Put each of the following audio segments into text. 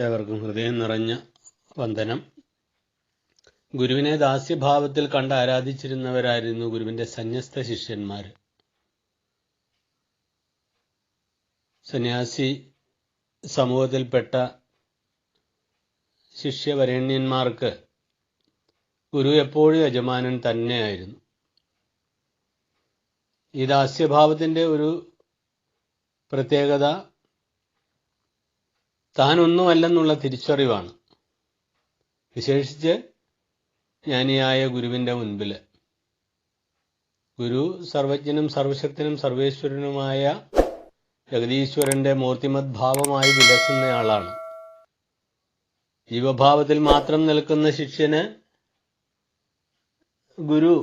ഏവർക്കും ഹൃദയം നിറഞ്ഞ വന്ദനം. ഗുരുവിനെ ദാസ്യഭാവത്തിൽ കണ്ട് ആരാധിച്ചിരുന്നവരായിരുന്നു ഗുരുവിന്റെ സന്യസ്ത ശിഷ്യന്മാർ. സന്യാസി സമൂഹത്തിൽപ്പെട്ട ശിഷ്യവരേണ്യന്മാർക്ക് ഗുരു എപ്പോഴും യജമാനൻ തന്നെയായിരുന്നു. ഈ ദാസ്യഭാവത്തിന്റെ ഒരു പ്രത്യേകത താനൊന്നുമല്ലെന്നുള്ള തിരിച്ചറിവാണ്. വിശേഷിച്ച് ജ്ഞാനിയായ ഗുരുവിന്റെ മുൻപിൽ ഗുരു സർവജ്ഞനും സർവശക്തനും സർവേശ്വരനുമായ ജഗതീശ്വരന്റെ മൂർത്തിമദ്ഭാവമായി വിലസുന്നയാളാണ്. ജീവഭാവത്തിൽ മാത്രം നിൽക്കുന്ന ശിഷ്യന് ഗുരു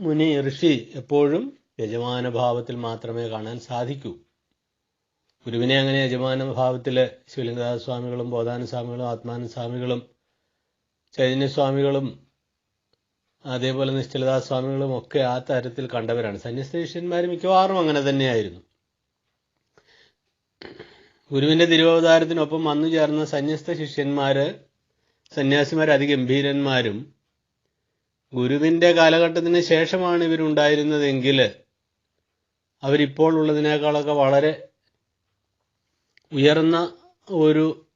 മുനി ഋഷി എപ്പോഴും യജമാന ഭാവത്തിൽ മാത്രമേ കാണാൻ സാധിക്കൂ. ഗുരുവിനെ അങ്ങനെ യജമാന ഭാവത്തിൽ ശിവലിംഗദാസ സ്വാമികളും ബോധാന സ്വാമികളും ആത്മാന സ്വാമികളും ചൈതന്യസ്വാമികളും അതേപോലെ നിശ്ചലദാസ് സ്വാമികളും ഒക്കെ ആ തരത്തിൽ കണ്ടവരാണ്. സന്യസ്തീഷ്യന്മാർ മിക്കവാറും അങ്ങനെ തന്നെയായിരുന്നു. ഗുരുവിന്റെ തിരുവവതാരത്തിനൊപ്പം വന്നു ചേർന്ന സന്യസ്ത ശിഷ്യന്മാര് സന്യാസിമാർ അതിഗംഭീരന്മാരും ഗുരുവിന്റെ കാലഘട്ടത്തിന് ശേഷമാണ് ഇവരുണ്ടായിരുന്നതെങ്കിൽ അവരിപ്പോൾ ഉള്ളതിനേക്കാളൊക്കെ വളരെ ഉയർന്ന ഒരു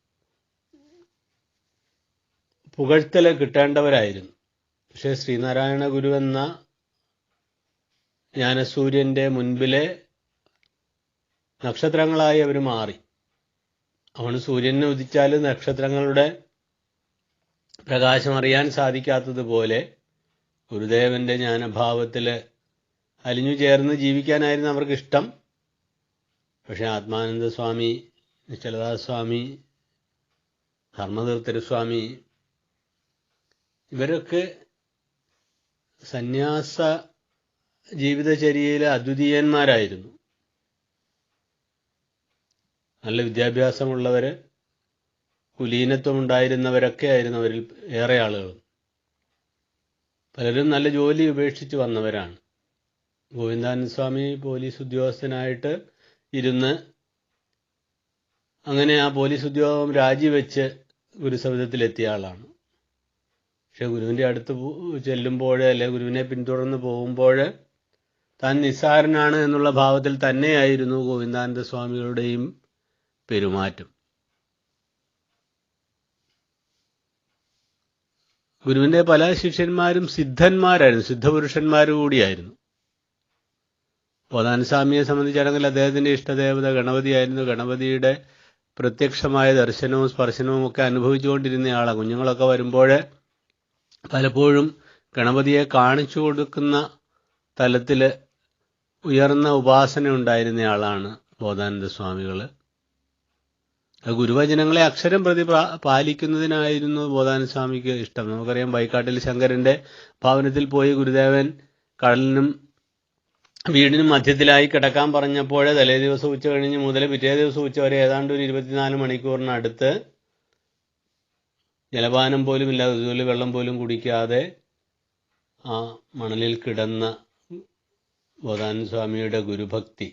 പുകഴ്ത്തല കിട്ടേണ്ടവരായിരുന്നു. പക്ഷെ ശ്രീനാരായണ ഗുരു എന്ന ജ്ഞാനസൂര്യന്റെ മുൻപിലെ നക്ഷത്രങ്ങളായി അവർ മാറി. അവൻ സൂര്യനെ ഉദിച്ചാൽ നക്ഷത്രങ്ങളുടെ പ്രകാശം അറിയാൻ സാധിക്കാത്തതുപോലെ ഗുരുദേവന്റെ ജ്ഞാനഭാവത്തിൽ അലിഞ്ഞു ചേർന്ന് ജീവിക്കാനായിരുന്നു അവർക്കിഷ്ടം. പക്ഷെ ആത്മാനന്ദ സ്വാമി നിശ്ചലദാസ് സ്വാമി ധർമ്മതീർത്ഥര സ്വാമി ഇവരൊക്കെ സന്യാസ ജീവിതചര്യയിലെ അദ്വിതീയന്മാരായിരുന്നു. നല്ല വിദ്യാഭ്യാസമുള്ളവര് കുലീനത്വം ഉണ്ടായിരുന്നവരൊക്കെ ആയിരുന്നു അവരിൽ ഏറെ ആളുകൾ. പലരും നല്ല ജോലി ഉപേക്ഷിച്ച് വന്നവരാണ്. ഗോവിന്ദാനന്ദ സ്വാമി പോലീസ് ഉദ്യോഗസ്ഥനായിട്ട് ഇരുന്ന് അങ്ങനെ ആ പോലീസ് ഉദ്യോഗം രാജിവെച്ച് ഗുരുസവിധത്തിലെത്തിയ ആളാണ്. പക്ഷെ ഗുരുവിന്റെ അടുത്ത് ചെല്ലുമ്പോൾ അല്ലെ ഗുരുവിനെ പിന്തുടർന്ന് പോകുമ്പോൾ താൻ നിസ്സാരനാണ് എന്നുള്ള ഭാവത്തിൽ തന്നെയായിരുന്നു ഗോവിന്ദാനന്ദ സ്വാമികളുടെയും പെരുമാറ്റം. ഗുരുവിന്റെ പല ശിഷ്യന്മാരും സിദ്ധന്മാരായിരുന്നു സിദ്ധപുരുഷന്മാർ കൂടിയായിരുന്നു. ബോധാനസ്വാമിയെ സംബന്ധിച്ചാണെങ്കിൽ അദ്ദേഹത്തിന്റെ ഇഷ്ടദേവത ഗണപതിയായിരുന്നു. ഗണപതിയുടെ പ്രത്യക്ഷമായ ദർശനവും സ്പർശനവും ഒക്കെ അനുഭവിച്ചുകൊണ്ടിരുന്നയാളാണ് കുഞ്ഞുങ്ങളൊക്കെ വരുമ്പോൾ പലപ്പോഴും ഗണപതിയെ കാണിച്ചു കൊടുക്കുന്ന തലത്തിൽ ഉയർന്ന ഉപാസന ഉണ്ടായിരുന്നയാളാണ് ബോധാനന്ദ സ്വാമികൾ ഗുരുവചനങ്ങളെ അക്ഷരം പ്രതി പാലിക്കുന്നതിനായിരുന്നു ബോധാനന്ദ സ്വാമിക്ക് ഇഷ്ടം. നമുക്കറിയാം വൈക്കാട്ടിൽ ശങ്കരന്റെ ഭവനത്തിൽ പോയി ഗുരുദേവൻ കടലിനും വീടിനും മധ്യത്തിലായി കിടക്കാൻ പറഞ്ഞപ്പോൾ തലേ ദിവസം ഉച്ച കഴിഞ്ഞ് മുതൽ പിറ്റേ ദിവസം ഉച്ച വരെ ഏതാണ്ട് ഒരു ഇരുപത്തിനാല് മണിക്കൂറിനടുത്ത് ജലപാനം പോലും ഇല്ലാതെ ഇതുപോലെ വെള്ളം പോലും കുടിക്കാതെ ആ മണലിൽ കിടന്ന ബോധാനന്ദ സ്വാമിയുടെ ഗുരുഭക്തി.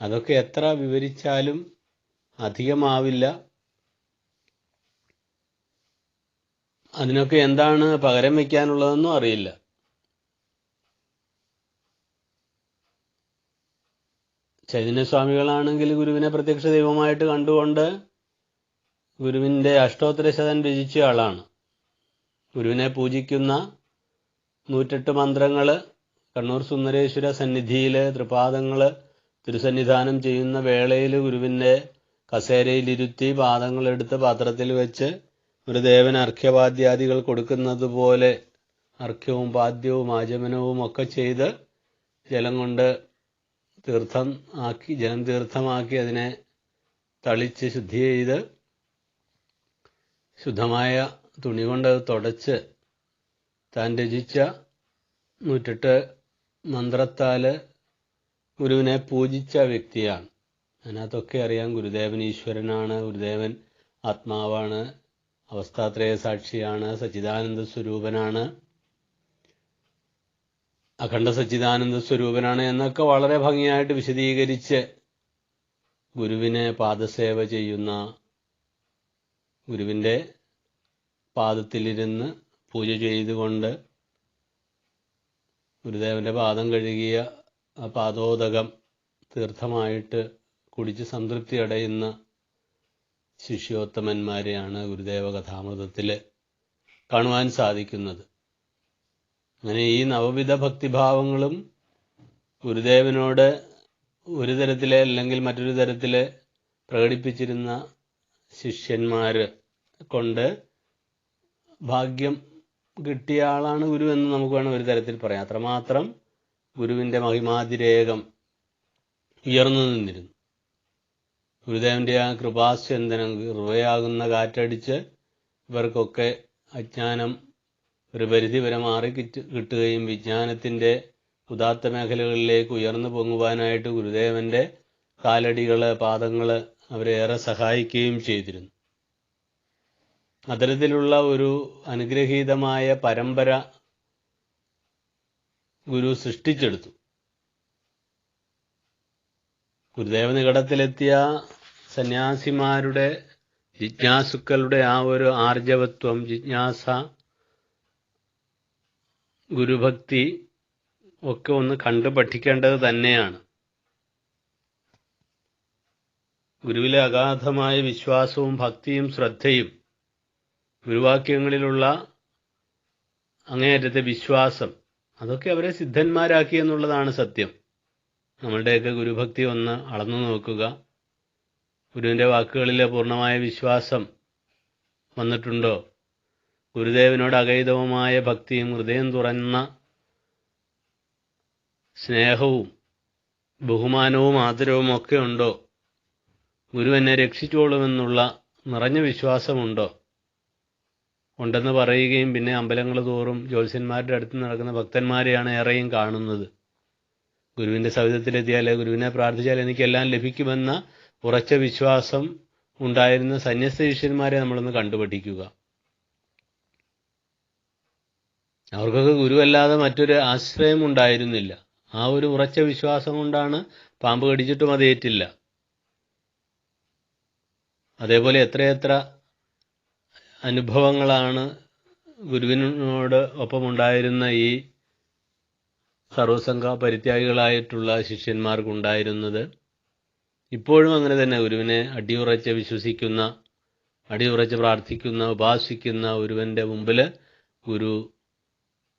അതൊക്കെ എത്ര വിവരിച്ചാലും അധികമാവില്ല. അതിനൊക്കെ എന്താണ് പകരം വയ്ക്കാനുള്ളതെന്നും അറിയില്ല. ചൈതന്യസ്വാമികളാണെങ്കിൽ ഗുരുവിനെ പ്രത്യക്ഷ ദൈവമായിട്ട് കണ്ടുകൊണ്ട് ഗുരുവിന്റെ അഷ്ടോത്തര ശതൻ രചിച്ച ആളാണ്. ഗുരുവിനെ പൂജിക്കുന്ന നൂറ്റെട്ട് മന്ത്രങ്ങൾ കണ്ണൂർ സുന്ദരേശ്വര സന്നിധിയിൽ തൃപാദങ്ങൾ തിരുസന്നിധാനം ചെയ്യുന്ന വേളയിൽ ഗുരുവിന്റെ കസേരയിലിരുത്തി പാദങ്ങളെടുത്ത് പാത്രത്തിൽ വെച്ച് ഒരു ദേവൻ അർഘ്യവാദ്യാദികൾ കൊടുക്കുന്നത് പോലെ അർഘ്യവും പാദ്യവും ആചമനവും ഒക്കെ ചെയ്ത് ജലം കൊണ്ട് തീർത്ഥം ആക്കി ജലം തീർത്ഥമാക്കി അതിനെ തളിച്ച് ശുദ്ധി ചെയ്ത് ശുദ്ധമായ തുണി കൊണ്ട് തുടച്ച് താൻ രചിച്ച നൂറ്റെട്ട് മന്ത്രത്താൽ ഗുരുവിനെ പൂജിച്ച വ്യക്തിയാണ്. അതിനകത്തൊക്കെ അറിയാം ഗുരുദേവൻ ഈശ്വരനാണ് ഗുരുദേവൻ ആത്മാവാണ് അവസ്ഥാത്രയ സാക്ഷിയാണ് സച്ചിദാനന്ദ സ്വരൂപനാണ്. അഖണ്ഡ സച്ചിദാനന്ദ സ്വരൂപനാണ് എന്നൊക്കെ വളരെ ഭംഗിയായിട്ട് വിശദീകരിച്ച് ഗുരുവിനെ പാദസേവ ചെയ്യുന്ന ഗുരുവിന്റെ പാദത്തിലിരുന്ന് പൂജ ചെയ്തുകൊണ്ട് ഗുരുദേവന്റെ പാദം കഴുകിയ ആ പാദോദകം തീർത്ഥമായിട്ട് കുടിച്ച് സംതൃപ്തി അടയുന്ന ശിഷ്യോത്തമന്മാരെയാണ് ഗുരുദേവ കഥാമൃതത്തിൽ കാണുവാൻ സാധിക്കുന്നത്. അങ്ങനെ ഈ നവവിധ ഭക്തിഭാവങ്ങളും ഗുരുദേവനോട് ഒരു തരത്തിലെ അല്ലെങ്കിൽ മറ്റൊരു തരത്തിലെ പ്രകടിപ്പിച്ചിരുന്ന ശിഷ്യന്മാർ കൊണ്ട് ഭാഗ്യം കിട്ടിയ ആളാണ് ഗുരു എന്ന് നമുക്ക് വേണം ഒരു തരത്തിൽ പറയാം. അത്രമാത്രം ഗുരുവിന്റെ മഹിമാതിരേകം ഉയർന്നു നിന്നിരുന്നു. ഗുരുദേവന്റെ ആ കൃപാസ്യന്തനം കൃപയാകുന്ന കാറ്റടിച്ച് ഇവർക്കൊക്കെ അജ്ഞാനം ഒരു പരിധി വരെ മാറി കിട്ടുകയും വിജ്ഞാനത്തിന്റെ ഉദാത്ത മേഖലകളിലേക്ക് ഉയർന്നു പൊങ്ങുവാനായിട്ട് ഗുരുദേവന്റെ കാലടികൾ പാദങ്ങൾ അവരെ ഏറെ സഹായിക്കുകയും ചെയ്തിരുന്നു. അത്തരത്തിലുള്ള ഒരു അനുഗ്രഹീതമായ പരമ്പര ഗുരു സൃഷ്ടിച്ചെടുത്തു. ഗുരുദേവ നികടത്തിലെത്തിയ സന്യാസിമാരുടെ ജിജ്ഞാസുക്കളുടെ ആ ഒരു ആർജവത്വം ജിജ്ഞാസ ഗുരുഭക്തി ഒക്കെ ഒന്ന് കണ്ടു പഠിക്കേണ്ടത് തന്നെയാണ്. ഗുരുവിലെ അഗാധമായ വിശ്വാസവും ഭക്തിയും ശ്രദ്ധയും ഗുരുവാക്യങ്ങളിലുള്ള അങ്ങേയറ്റത്തെ വിശ്വാസം അതൊക്കെ അവരെ സിദ്ധന്മാരാക്കി എന്നുള്ളതാണ് സത്യം. നമ്മളുടെയൊക്കെ ഗുരുഭക്തി ഒന്ന് അളന്നു നോക്കുക. ഗുരുവിന്റെ വാക്കുകളിലെ പൂർണമായ വിശ്വാസം വന്നിട്ടുണ്ടോ? ഗുരുദേവനോട് അഗൈതവുമായ ഭക്തിയും ഹൃദയം തുറന്ന സ്നേഹവും ബഹുമാനവും ആദരവും ഒക്കെ ഉണ്ടോ? ഗുരു എന്നെ രക്ഷിച്ചോളുമെന്നുള്ള നിറഞ്ഞ വിശ്വാസമുണ്ടോ? ഉണ്ടെന്ന് പറയുകയും പിന്നെ അമ്പലങ്ങൾ തോറും ജ്യോത്സ്യന്മാരുടെ അടുത്ത് നടക്കുന്ന ഭക്തന്മാരെയാണ് ഏറെയും കാണുന്നത്. ഗുരുവിന്റെ സവിധത്തിലെത്തിയാൽ ഗുരുവിനെ പ്രാർത്ഥിച്ചാൽ എനിക്കെല്ലാം ലഭിക്കുമെന്ന ഉറച്ച വിശ്വാസം ഉണ്ടായിരുന്ന സന്യസ്ത ശിഷ്യന്മാരെ നമ്മളൊന്ന് കണ്ടുപഠിക്കുക. അവർക്കൊക്കെ ഗുരുവല്ലാതെ മറ്റൊരു ആശ്രയം ഉണ്ടായിരുന്നില്ല. ആ ഒരു ഉറച്ച വിശ്വാസം കൊണ്ടാണ് പാമ്പ് കടിച്ചിട്ടും അത് ഏറ്റില്ല. അതേപോലെ എത്രയെത്ര അനുഭവങ്ങളാണ് ഗുരുവിനോട് ഒപ്പമുണ്ടായിരുന്ന ഈ സർവസംഘ പരിത്യാഗികളായിട്ടുള്ള ശിഷ്യന്മാർക്കുണ്ടായിരുന്നത്. ഇപ്പോഴും അങ്ങനെ തന്നെ ഗുരുവിനെ അടിയുറച്ച് വിശ്വസിക്കുന്ന അടിയുറച്ച് പ്രാർത്ഥിക്കുന്ന ഉപാസിക്കുന്ന ഒരുവന്റെ മുമ്പിൽ ഗുരു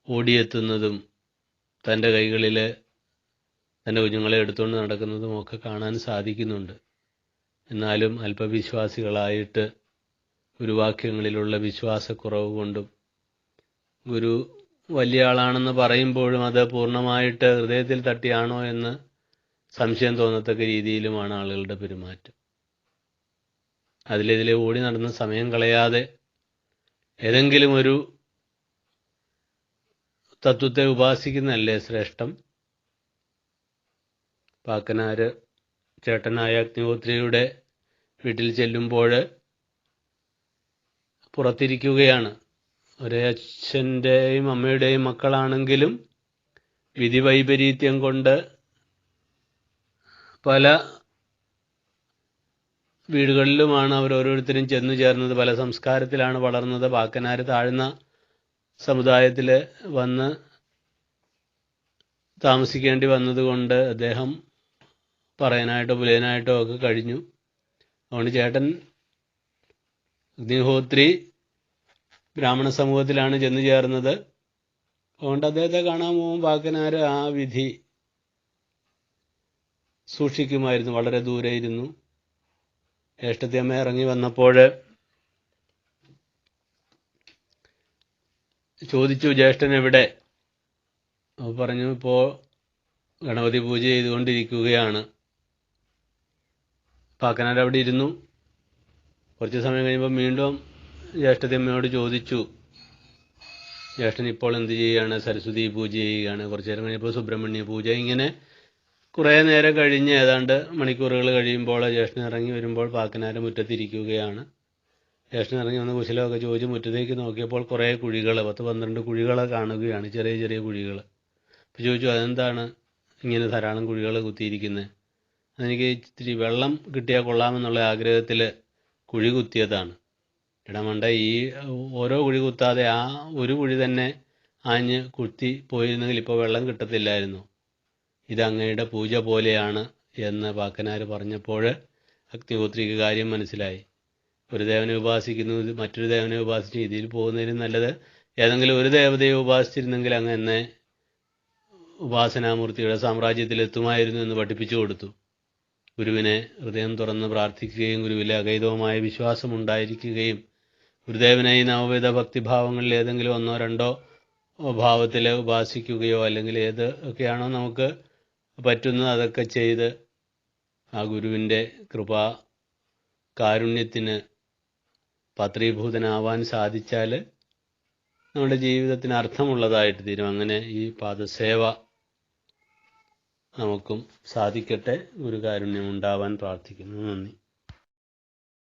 ഓടിയെത്തുന്നതും തന്റെ കൈകളിൽ തന്റെ കുഞ്ഞുങ്ങളെ എടുത്തുകൊണ്ട് നടക്കുന്നതും ഒക്കെ കാണാൻ സാധിക്കുന്നുണ്ട്. എന്നാലും അല്പവിശ്വാസികളായിട്ട് ഗുരുവാക്യങ്ങളിലുള്ള വിശ്വാസക്കുറവ് കൊണ്ടും ഗുരു വലിയ ആളാണെന്ന് പറയുമ്പോഴും അത് പൂർണമായിട്ട് ഹൃദയത്തിൽ തട്ടിയാണോ എന്ന് സംശയം തോന്നത്തക്ക രീതിയിലുമാണ് ആളുകളുടെ പെരുമാറ്റം. അതിലെതിലെ ഓടി നടന്ന് സമയം കളയാതെ ഏതെങ്കിലും ഒരു തത്വത്തെ ഉപാസിക്കുന്നതല്ലേ ശ്രേഷ്ഠം? പാക്കനാര് ചേട്ടനായ അഗ്നിഹോത്രിയുടെ വീട്ടിൽ ചെല്ലുമ്പോൾ പുറത്തിരിക്കുകയാണ്. ഒരേ അച്ഛന്റെയും അമ്മയുടെയും മക്കളാണെങ്കിലും വിധി വൈപരീത്യം കൊണ്ട് പല വീടുകളിലുമാണ് അവർ ഓരോരുത്തരും ചെന്നു ചേർന്നത് പല സംസ്കാരത്തിലാണ് വളർന്നത്. പാക്കനാർ താഴ്ന്ന സമുദായത്തിൽ വന്ന് താമസിക്കേണ്ടി വന്നതുകൊണ്ട് അദ്ദേഹം പറയാനായിട്ടോ പുലയനായിട്ടോ ഒക്കെ കഴിഞ്ഞു. അതുകൊണ്ട് ചേട്ടൻ അഗ്നിഹോത്രി ബ്രാഹ്മണ സമൂഹത്തിലാണ് ചെന്നു ചേർന്നത്. അതുകൊണ്ട് അദ്ദേഹത്തെ കാണാൻ പോകുമ്പോൾ ബാക്കിനാർ ആ വിധി സൂക്ഷിക്കുമായിരുന്നു വളരെ ദൂരെ ഇരുന്നു ജ്യേഷ്ഠത്തിയമ്മ ഇറങ്ങി വന്നപ്പോൾ ചോദിച്ചു ജ്യേഷ്ഠൻ എവിടെ? പറഞ്ഞു ഇപ്പോൾ ഗണപതി പൂജ ചെയ്തുകൊണ്ടിരിക്കുകയാണ്. പാക്കനാർ അവിടെ ഇരുന്നു. കുറച്ച് സമയം കഴിയുമ്പോൾ വീണ്ടും ജ്യേഷ്ഠത്തിയമ്മയോട് ചോദിച്ചു ജ്യേഷ്ഠൻ ഇപ്പോൾ എന്ത് ചെയ്യുകയാണ് സരസ്വതി പൂജ ചെയ്യുകയാണ്. കുറച്ച് നേരം കഴിഞ്ഞപ്പോൾ സുബ്രഹ്മണ്യ പൂജ. ഇങ്ങനെ കുറേ നേരം കഴിഞ്ഞ് ഏതാണ്ട് മണിക്കൂറുകൾ കഴിയുമ്പോൾ ജ്യേഷ്ഠൻ ഇറങ്ങി വരുമ്പോൾ പാക്കനാരം മുറ്റത്തിരിക്കുകയാണ്. ജ്യേഷ്ഠൻ ഇറങ്ങി വന്ന് കുശലമൊക്കെ ചോദിച്ച് മുറ്റത്തേക്ക് നോക്കിയപ്പോൾ കുറേ കുഴികൾ പത്ത് പന്ത്രണ്ട് കുഴികൾ കാണുകയാണ് ചെറിയ ചെറിയ കുഴികൾ അപ്പോൾ ചോദിച്ചു അതെന്താണ് ഇങ്ങനെ ധാരാളം കുഴികൾ കുത്തിയിരിക്കുന്നത് അതെനിക്ക് ഇത്തിരി വെള്ളം കിട്ടിയാൽ കൊള്ളാമെന്നുള്ള ആഗ്രഹത്തിൽ കുഴി കുത്തിയതാണ്. ഇടമണ്ട ഈ ഓരോ കുഴി കുത്താതെ ആ ഒരു കുഴി തന്നെ ആഞ്ഞ് കുത്തി പോയിരുന്നെങ്കിൽ ഇപ്പോൾ വെള്ളം കിട്ടത്തില്ലായിരുന്നു. ഇത് അങ്ങയുടെ പൂജ പോലെയാണ് എന്ന് പാക്കനാർ പറഞ്ഞപ്പോൾ അഗ്നിഹോത്രിക്ക് കാര്യം മനസ്സിലായി. ഒരു ദേവനെ ഉപാസിക്കുന്നത് മറ്റൊരു ദേവനെ ഉപാസിച്ച് ഇതിൽ പോകുന്നതിന് നല്ലത്. ഏതെങ്കിലും ഒരു ദേവതയെ ഉപാസിച്ചിരുന്നെങ്കിൽ അങ്ങ് എന്നെ ഉപാസനാമൂർത്തിയുടെ സാമ്രാജ്യത്തിലെത്തുമായിരുന്നു എന്ന് പഠിപ്പിച്ചു കൊടുത്തു. ഗുരുവിനെ ഹൃദയം തുറന്ന് പ്രാർത്ഥിക്കുകയും ഗുരുവിലെ അഗൈതവുമായ വിശ്വാസം ഉണ്ടായിരിക്കുകയും ഗുരുദേവനെ ഈ നവവിധ ഭക്തിഭാവങ്ങളിൽ ഏതെങ്കിലും ഒന്നോ രണ്ടോ ഭാവത്തിൽ ഉപാസിക്കുകയോ അല്ലെങ്കിൽ ഏത് ഒക്കെയാണോ നമുക്ക് പറ്റുന്നത് അതൊക്കെ ചെയ്ത് ആ ഗുരുവിന്റെ കൃപ കാരുണ്യത്തിന് പാത്രീഭൂതനാവാൻ സാധിച്ചാൽ നമ്മുടെ ജീവിതത്തിന് അർത്ഥമുള്ളതായിട്ട് തീരും. അങ്ങനെ ഈ പാദസേവ നമുക്കും സാധിക്കട്ടെ. ഗുരുകാരുണ്യം ഉണ്ടാവാൻ പ്രാർത്ഥിക്കുന്നു. നന്ദി.